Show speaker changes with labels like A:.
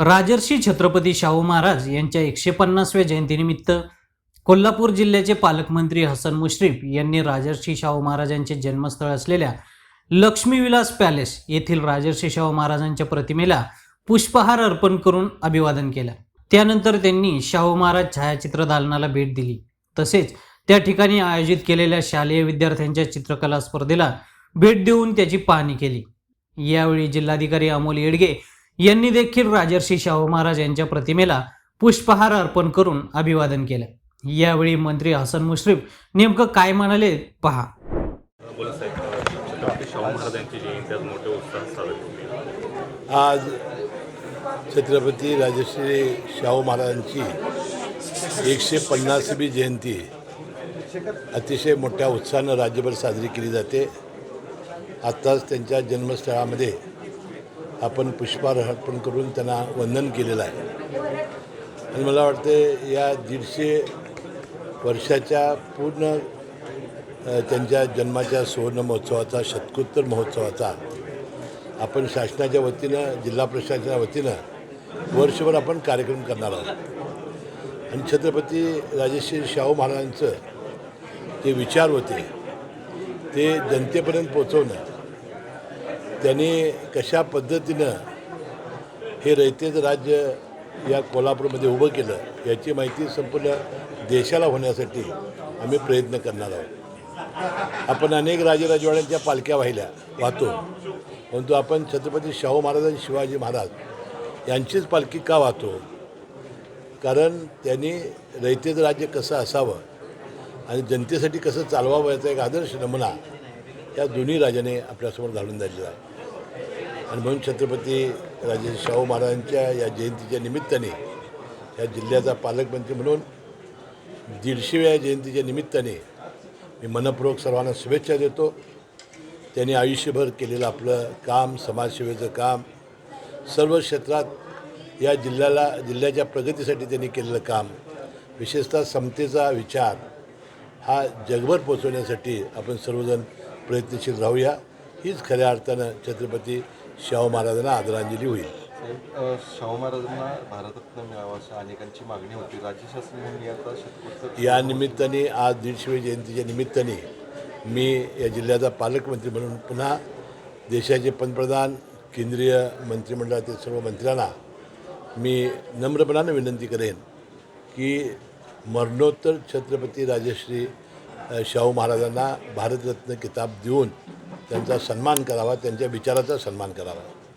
A: राजर्षी छत्रपती शाहू महाराज यांच्या एकशे पन्नासव्या जयंतीनिमित्त कोल्हापूर जिल्ह्याचे पालकमंत्री हसन मुश्रीफ यांनी राजर्षी शाहू महाराजांचे जन्मस्थळ असलेल्या लक्ष्मीविलास पॅलेस येथील राजर्षी शाहू महाराजांच्या प्रतिमेला पुष्पहार अर्पण करून अभिवादन केलं त्यानंतर त्यांनी शाहू महाराज छायाचित्र दालनाला भेट दिली तसेच त्या ठिकाणी आयोजित केलेल्या शालेय विद्यार्थ्यांच्या चित्रकला स्पर्धेला भेट देऊन त्याची पाहणी केली यावेळी जिल्हाधिकारी अमोल येडगे यांनी देखील राजर्षी शाहू महाराज यांच्या प्रतिमेला पुष्पहार अर्पण करून अभिवादन केलं यावेळी मंत्री हसन मुश्रीफ नेमकं काय म्हणाले पहा
B: आज छत्रपती राजश्री शाहू महाराजांची एकशे पन्नासवी जयंती अतिशय मोठ्या उत्साहानं राज्यभर साजरी केली जाते आत्ताच त्यांच्या जन्मस्थळामध्ये आपण पुष्पहार अर्पण करून त्यांना वंदन केलेलं आहे आणि मला वाटते या दीडशे वर्षाच्या पूर्ण त्यांच्या जन्माच्या सुवर्ण महोत्सवाचा शतकोत्तर महोत्सवाचा आपण शासनाच्या वतीनं जिल्हा प्रशासनाच्या वतीनं वर्षभर आपण कार्यक्रम करणार आहोत आणि छत्रपती राजेश्री शाहू महाराजांचं जे विचार होते ते जनतेपर्यंत पोचवणं त्यांनी कशा पद्धतीनं हे रयतेचं राज्य या कोल्हापूरमध्ये उभं केलं याची माहिती संपूर्ण देशाला होण्यासाठी आम्ही प्रयत्न करणार आहोत आपण अनेक राजवाड्यांच्या पालख्या वाहिल्या वाहतो परंतु आपण छत्रपती शाहू महाराज आणि शिवाजी महाराज यांचीच पालखी का वाहतो कारण त्यांनी रैतेचं राज्य कसं असावं आणि जनतेसाठी कसं चालवावं याचा एक आदर्श नमुना या दोन्ही राजाने आपल्यासमोर घालून दिलेला आहे आणि म्हणून छत्रपती राजे शाहू महाराजांच्या या जयंतीच्या निमित्ताने या जिल्ह्याचा पालकमंत्री म्हणून दीडशेव्या जयंतीच्या निमित्ताने मी मनपूर्वक सर्वांना शुभेच्छा देतो त्यांनी आयुष्यभर केलेलं आपलं काम समाजसेवेचं काम सर्व क्षेत्रात या जिल्ह्याला जिल्ह्याच्या प्रगतीसाठी त्यांनी केलेलं काम विशेषतः समतेचा विचार हा जगभर पोचवण्यासाठी आपण सर्वजण प्रयत्नशील राहूया हीच खऱ्या अर्थानं छत्रपती शाहू महाराजांना आदरांजली होईल
C: शाहू महाराजांना भारतरत्न मिळावं अशा अनेकांची मागणी होती राज्य शासन
B: या निमित्ताने आज दीडशे जयंतीच्या निमित्ताने मी या जिल्ह्याचा पालकमंत्री म्हणून पुन्हा देशाचे पंतप्रधान केंद्रीय मंत्रिमंडळातील सर्व मंत्र्यांना मी नम्रपणानं विनंती करेन की मरणोत्तर छत्रपती राजश्री शाहू महाराजांना भारतरत्न किताब देऊन त्यांचा सन्मान करावा त्यांच्या विचाराचा सन्मान करावा